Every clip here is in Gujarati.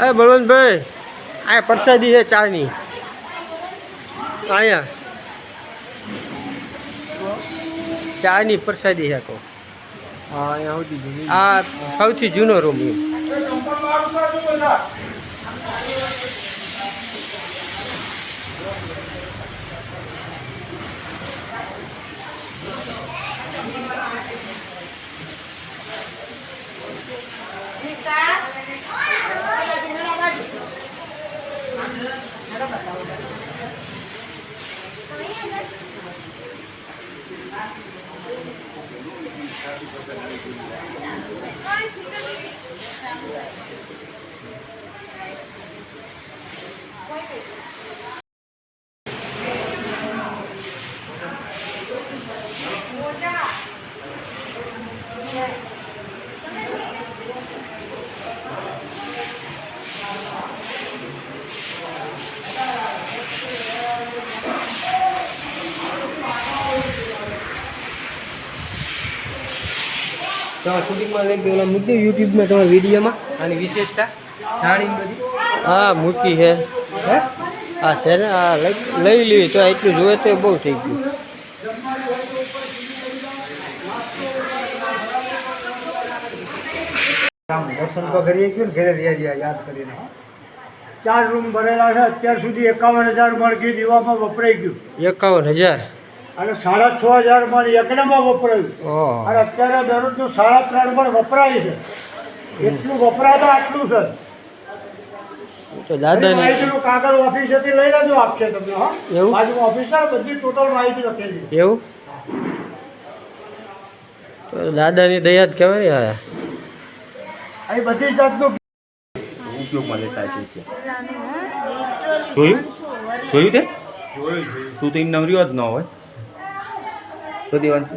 એ બળવંતભાઈ આ પ્રસાદી છે ચારની અહીંયા. ચારની પ્રસાદી છે કહો આ સૌથી જૂનો રૂમ આ સૌથી જૂનો રૂમ છે તમારા શૂટિંગમાં લઈ પેલા મૂકી યુટ્યુબમાં તમારા વિડીયોમાં આની વિશેષતા જાણીને બધી? હા મૂકી છે. હે? હા છે ને હા લઈ લઈ લેવી તો એટલું જોઈએ તો બહુ થઈ ગયું. દર્શન તો કરીએ ગયું ને ઘરે રહ્યા યાદ કરીને. ચાર રૂમ ભરેલા છે અત્યાર સુધી એકાવન હજાર મણ દીવામાં વપરાઈ ગયું. એકાવન હજાર? અને સાડા છ હજાર મણ યજ્ઞમાં વપરાયું. ઓહો. અને અત્યારે દરરોજનું સાડા ત્રણ મણ વપરાય છે. એટલું વપરાય તો આટલું છે. તો બધી માહિતીનું કાગળ ઓફિસેથી લઈ લેજો આપશે તમને હા. એવું? બાજુમાં ઓફિસ બધી ટોટલ માહિતી લખેલી છે. એવું? તો દાદાની દયા જ કહેવાય આ. અહીં બધી જાતનું ઉપયોગમાં લેતા છે. જોયું? જોયું તે? તું તો એમ નવર્યો જ ન હોય? તો દેવાનું છે?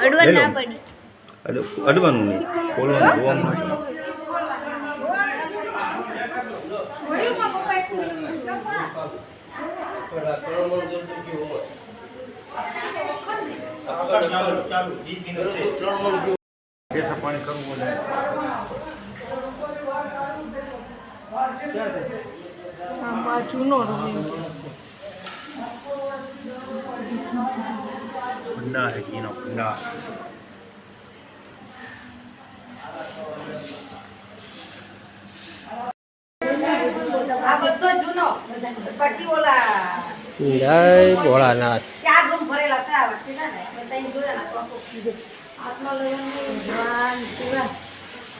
અડવા ના પડી અડવાનું નહીં. બોલવાનું જોવાનું આમાં જૂનો રૂમ. ભંડાર હે ભંડાર આ બધો જૂનો. પછી ઓલા જય ભોળાનાથ. ચાર રૂમ ભરેલા છે આ વખતે ને મેં જોયા ના તો. આખું કીધું આત્મલયનનું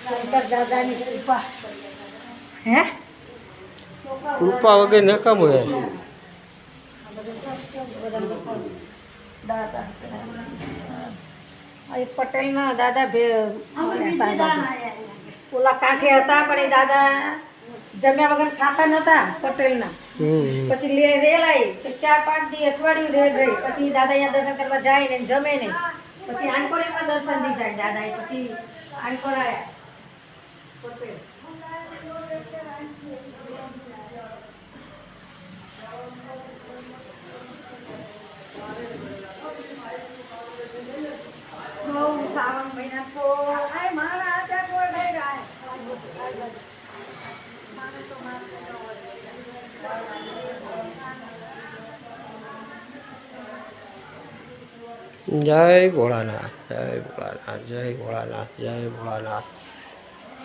શંકર દાદાની કૃપા. હે? કૃપા વગર નકામ હે. દાદા એક પટેલના દાદા ભે ઓલા કાંઠે હતા પણ એ દાદા જમ્યા વગર ખાતા નતા પટેલના. પછી લે રેલ આવી તો ચાર પાંચ દી અઠવાડિયું રેલ રહી. પછી દાદા અહીંયા દર્શન કરવા જાય ને જમે ને પછી આનકોરીમાં દર્શન દીધા દાદા પછી આનકોર આવ્યા પોતે. જય ભોળાનાથ જય ભોળાનાથ જય ભોળાનાથ જય ભોળાનાથ.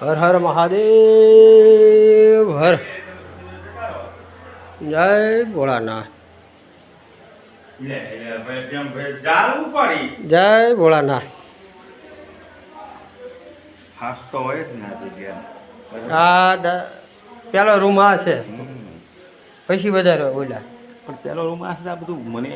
હર હર મહાદેવ હર. જય ભોળાનાથ. જય ભોળાનાથ. હાસ તો હોય જ ને આ જગ્યા પેલો રૂમ આ છે. પછી વધારે ઓલા. પણ પેલો રૂમ આ છે આ બધું મને